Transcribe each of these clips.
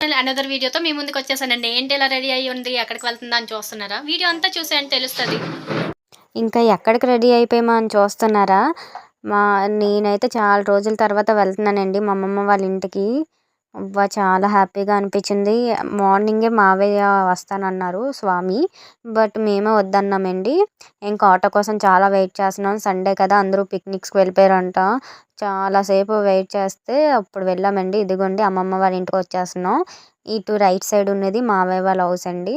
Another వీడియోతో మీ ముందుకు వచ్చేసానండి. ఏంటి ఇలా రెడీ అయ్యి ఉంది? ఎక్కడికి వెళ్తుందా అని చూస్తున్నారా? వీడియో అంతా చూసేయండి తెలుస్తుంది. ఇంకా ఎక్కడికి రెడీ అయిపోయామా అని చూస్తున్నారా? మా నేనైతే చాలా రోజుల తర్వాత వెళ్తున్నానండి మా అమ్మమ్మ వాళ్ళ ఇంటికి. అబ్బా! చాలా హ్యాపీగా అనిపించింది. మార్నింగే మావయ్య వస్తానన్నారు స్వామి. బట్ మేమే వద్దన్నామండి. ఇంకా ఆటో కోసం చాలా వెయిట్ చేస్తున్నాం. సండే కదా అందరూ పిక్నిక్స్కి వెళ్ళిపోయారంట. చాలాసేపు వెయిట్ చేస్తే అప్పుడు వెళ్ళామండి. ఇదిగోండి అమ్మమ్మ వాళ్ళ ఇంటికి వచ్చేస్తున్నాం. ఇటు రైట్ సైడ్ ఉన్నది మావయ్య వాళ్ళ హౌస్ అండి.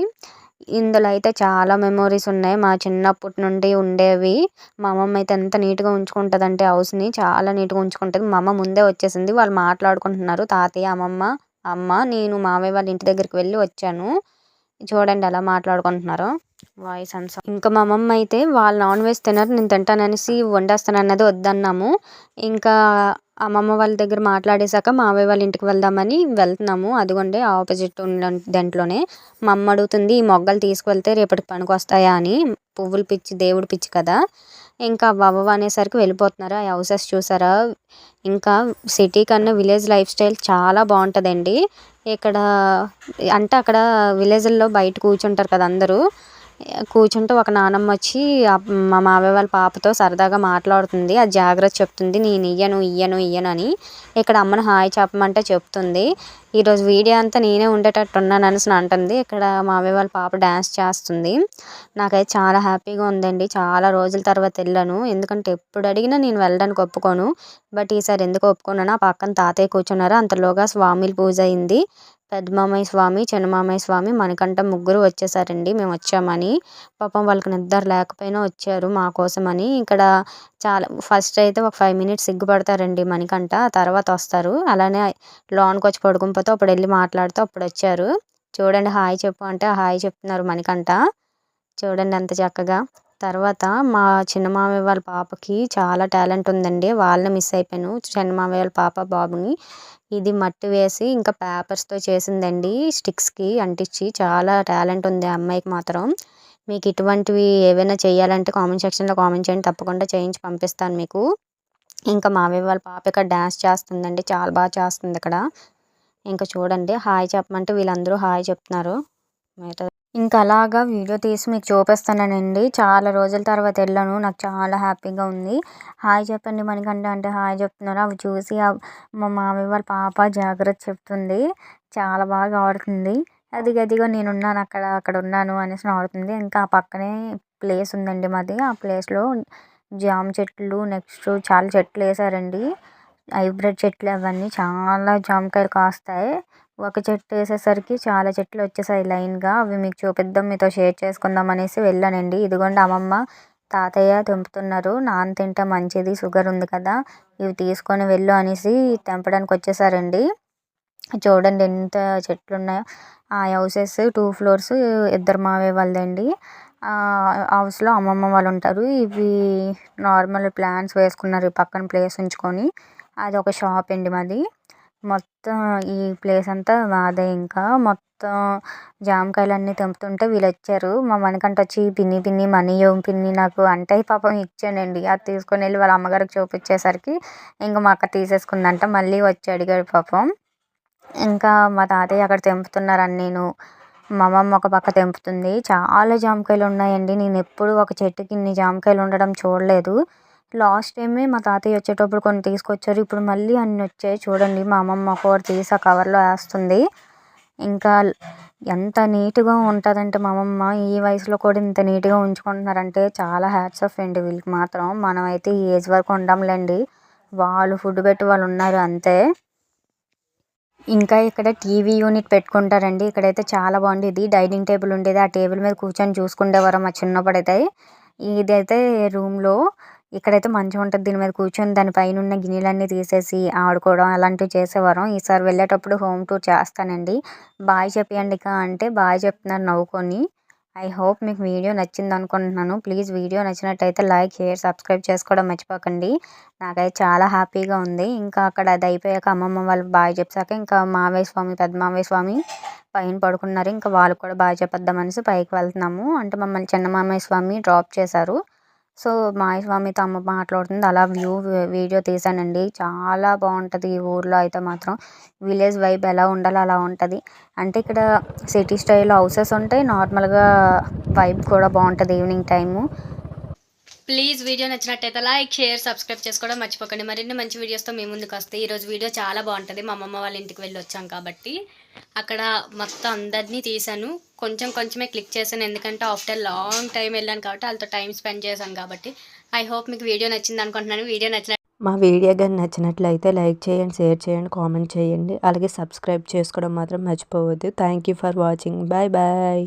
ఇందులో అయితే చాలా మెమోరీస్ ఉన్నాయి. మా చిన్నప్పటి నుండి ఉండేవి. మా అమ్మమ్మ అయితే ఎంత నీట్గా ఉంచుకుంటుంది అంటే హౌస్ని చాలా నీట్గా ఉంచుకుంటుంది. మా అమ్మ ముందే వచ్చేసింది. వాళ్ళు మాట్లాడుకుంటున్నారు. తాతయ్య అమ్మమ్మ అమ్మ నేను మావయ్య వాళ్ళ ఇంటి దగ్గరికి వెళ్ళి వచ్చాను. చూడండి ఎలా మాట్లాడుకుంటున్నారో. వాయిస్ అంతా ఇంకా మా అమ్మమ్మ అయితే వాళ్ళు నాన్ వెజ్ తినరు నేను తింటాననేసి వండేస్తాను అన్నది వద్దన్నాము. ఇంకా అమ్మమ్మ వాళ్ళ దగ్గర మాట్లాడేశాక మావయ్య వాళ్ళ ఇంటికి వెళ్దామని వెళ్తున్నాము. అదిగోండి ఆపోజిట్ ఉన్న దాంట్లోనే. మా అమ్మ అడుగుతుంది ఈ మొగ్గలు తీసుకువెళ్తే రేపటికి పనికి వస్తాయా? అని. పువ్వులు పిచ్చి దేవుడు పిచ్చి కదా. ఇంకా వవ్వ అనేసరికి వెళ్ళిపోతున్నారు. ఆ హౌసెస్ చూసారా? ఇంకా సిటీ కన్నా విలేజ్ లైఫ్ స్టైల్ చాలా బాగుంటుందండి. ఇక్కడ అంటే అక్కడ విలేజ్లో బయట కూర్చుంటారు కదా అందరూ. కూర్చుంటే ఒక నానమ్మ వచ్చి మా మావయ్య వాళ్ళ పాపతో సరదాగా మాట్లాడుతుంది. అది జాగ్రత్త చెప్తుంది. నేను ఇయ్యను ఇయ్యను ఇయ్యను అని ఇక్కడ అమ్మని హాయ్ చెప్పమంటే చెప్తుంది. ఈరోజు వీడియో అంతా నేనే ఉండేటట్టు ఉన్నాను అనేసి అంటుంది. ఇక్కడ మావయ్య వాళ్ళ పాప డ్యాన్స్ చేస్తుంది. నాకైతే చాలా హ్యాపీగా ఉందండి. చాలా రోజుల తర్వాత వెళ్ళాను. ఎందుకంటే ఎప్పుడు అడిగినా నేను వెళ్ళడానికి ఒప్పుకోను. బట్ ఈసారి ఎందుకు ఒప్పుకున్నాను ఆ పక్కన తాతయ్య కూర్చున్నారు. అంతలోగా స్వామిల పూజ అయింది. పెద్దమామయ్య స్వామి చిన్న మామయ్య స్వామి మనకంట ముగ్గురు వచ్చేసారండి. మేము వచ్చామని. పాపం వాళ్ళకి నిద్ర లేకపోయినా వచ్చారు మా కోసమని. ఇక్కడ చాలా ఫస్ట్ అయితే ఒక ఫైవ్ మినిట్స్ సిగ్గుపడతారండి మనకంట. తర్వాత వస్తారు. అలానే లోన్కి వచ్చి పడుకునిపోతే అప్పుడు వెళ్ళి మాట్లాడితే అప్పుడు వచ్చారు. చూడండి హాయ్ చెప్పు అంటే హాయ్ చెప్తున్నారు మనకంట. చూడండి ఎంత చక్కగా. తర్వాత మా చిన్న మామయ్య వాళ్ళ పాపకి చాలా టాలెంట్ ఉందండి. వాళ్ళని మిస్ అయిపోయాను. చిన్న మామయ్య వాళ్ళ పాప బాబుని. ఇది మట్టి వేసి ఇంకా పేపర్స్తో చేసిందండి. స్టిక్స్కి అంటించి చాలా టాలెంట్ ఉంది ఆ అమ్మాయికి మాత్రం. మీకు ఇటువంటివి ఏవైనా చేయాలంటే కామెంట్ సెక్షన్లో కామెంట్ చేయండి. తప్పకుండా చేయించి పంపిస్తాను మీకు. ఇంకా మావయ్య వాళ్ళ పాప ఇక్కడ డ్యాన్స్ చేస్తుందండి. చాలా బాగా చేస్తుంది ఇక్కడ ఇంకా చూడండి. హాయ్ చెప్పమంటే వీళ్ళందరూ హాయ్ చెప్తున్నారు. మిగతా ఇంకా అలాగా వీడియో తీసి మీకు చూపిస్తానండి. చాలా రోజుల తర్వాత వెళ్ళాను. నాకు చాలా హ్యాపీగా ఉంది. హాయ్ చెప్పండి మనకంటే అంటే హాయ్ చెప్తున్నారు? అవి చూసి మా మామయ్య వాళ్ళ పాప జాగ్రత్త చెప్తుంది. చాలా బాగా ఆడుతుంది. అది గదిగో నేను ఉన్నాను అక్కడ అక్కడ ఉన్నాను అనేసి ఆడుతుంది. ఇంకా ఆ పక్కనే ప్లేస్ ఉందండి మాది. ఆ ప్లేస్లో జామ చెట్లు నెక్స్ట్ చాలా చెట్లు వేసారండి. హైబ్రిడ్ చెట్లు అవన్నీ చాలా జామకాయలు కాస్తాయి. ఒక చెట్టు వేసేసరికి చాలా చెట్లు వచ్చేసాయి లైన్గా. అవి మీకు చూపిద్దాం మీతో షేర్ చేసుకుందాం అనేసి వెళ్ళానండి. ఇదిగోండి అమ్మమ్మ తాతయ్య తెంపుతున్నారు. నాన్న తింటే మంచిది షుగర్ ఉంది కదా ఇవి తీసుకొని వెళ్ళు అనేసి తెంపడానికి వచ్చేసారండి. చూడండి ఎంత చెట్లు ఉన్నాయో ఆ హౌసెస్ టూ ఫ్లోర్స్ ఇద్దరు మావే వాళ్ళదండి హౌస్లో అమ్మమ్మ వాళ్ళు ఉంటారు. ఇవి నార్మల్ ప్లాంట్స్ వేసుకున్నారు పక్కన ప్లేస్ ఉంచుకొని. అది ఒక షాప్ అండి మాది. మొత్తం ఈ ప్లేస్ అంతా మాదే ఇంకా. మొత్తం జామకాయలు అన్నీ తెంపుతుంటే వీళ్ళు వచ్చారు మా మణికంఠ వచ్చి పిన్ని పిన్ని మనీ ఏం పిన్ని నాకు అంటే పాపం ఇచ్చానండి అది తీసుకొని వెళ్ళి వాళ్ళ అమ్మగారికి చూపించేసరికి ఇంకా మా అక్క తీసేసుకుందంట. మళ్ళీ వచ్చి అడిగాడు పాపం. ఇంకా మా తాతయ్య అక్కడ తెంపుతున్నారని నేను మా అమ్మమ్మ ఒక పక్క తెంపుతుంది. చాలా జామకాయలు ఉన్నాయండి నేను ఎప్పుడు ఒక చెట్టుకి ఇన్ని జామకాయలు ఉండడం చూడలేదు. లాస్ట్ టైమే మా తాతయ్య వచ్చేటప్పుడు కొన్ని తీసుకొచ్చారు. ఇప్పుడు మళ్ళీ అన్ని వచ్చాయి. చూడండి మా అమ్మమ్మ ఒకటి తీసి ఆ కవర్లో వేస్తుంది. ఇంకా ఎంత నీట్గా ఉంటుందంటే మా అమ్మమ్మ ఈ వయసులో కూడా ఇంత నీట్గా ఉంచుకుంటున్నారంటే చాలా హ్యాట్స్ ఆఫ్ అండి వీళ్ళకి మాత్రం. మనమైతే ఈ ఏజ్ వరకు ఉండంలేండి వాళ్ళు ఫుడ్ పెట్టి వాళ్ళు ఉన్నారు అంతే. ఇంకా ఇక్కడ టీవీ యూనిట్ పెట్టుకుంటారండి. ఇక్కడైతే చాలా బాగుండేది. డైనింగ్ టేబుల్ ఉండేది. ఆ టేబుల్ మీద కూర్చొని చూసుకుండేవారు మా చిన్నప్పుడైతే ఇదైతే రూమ్లో ఇక్కడైతే మంచిగా ఉంటుంది. దీని మీద కూర్చొని దాని పైన ఉన్న గిన్నెలన్నీ తీసేసి ఆడుకోవడం అలాంటివి చేసేవారం. ఈసారి వెళ్ళేటప్పుడు హోమ్ టూర్ చేస్తానండి. బాయ్ చెప్పండి అంటే బాయ్ చెప్తున్నారు నవ్వుకొని. ఐ హోప్ మీకు వీడియో నచ్చింది అనుకుంటున్నాను. ప్లీజ్ వీడియో నచ్చినట్టయితే లైక్ షేర్ సబ్స్క్రైబ్ చేసుకోవడం మర్చిపోకండి. నాకైతే చాలా హ్యాపీగా ఉంది. ఇంకా అక్కడ అది అయిపోయాక అమ్మమ్మ వాళ్ళు బాగా చెప్పాక ఇంకా మావయ్య స్వామి పెద్ద మావయ్య స్వామి పైన పడుకున్నారు. ఇంకా వాళ్ళు కూడా బాగా చెప్పొద్దామనేసి పైకి వెళ్తున్నాము. అంటే మమ్మల్ని చిన్న మామయ్య స్వామి డ్రాప్ చేశారు. సో మాయస్వామితో అమ్మ మాట్లాడుతుంది. అలా వ్యూ వీడియో తీసానండి చాలా బాగుంటుంది ఈ ఊర్లో అయితే మాత్రం. విలేజ్ వైబ్ ఎలా ఉండాలో అలా ఉంటుంది. అంటే ఇక్కడ సిటీ స్టైల్ హౌసెస్ ఉంటాయి. నార్మల్గా వైబ్ కూడా బాగుంటుంది ఈవినింగ్ టైము. ప్లీజ్ వీడియో నచ్చినట్టయితే లైక్ షేర్ సబ్స్క్రైబ్ చేసుకోవడం మర్చిపోకండి. మరిన్ని మంచి వీడియోస్తో మీ ముందుకు వస్తాయి ఈరోజు వీడియో చాలా బాగుంటుంది. మా అమ్మమ్మ వాళ్ళ ఇంటికి వెళ్ళి వచ్చాం కాబట్టి అక్కడ మొత్తం అందరినీ తీశాను. కొంచెం కొంచెమే క్లిక్ చేశాను. ఎందుకంటే ఆఫ్టర్ లాంగ్ టైం వెళ్ళాను కాబట్టి వాళ్ళతో టైం స్పెండ్ చేశాను కాబట్టి ఐ హోప్ మీకు వీడియో నచ్చింది అనుకుంటున్నాను. వీడియో నచ్చిన మా వీడియో కానీ నచ్చినట్లయితే లైక్ చేయండి షేర్ చేయండి కామెంట్ చేయండి. అలాగే సబ్స్క్రైబ్ చేసుకోవడం మాత్రం మర్చిపోవద్దు. Thank you for watching bye bye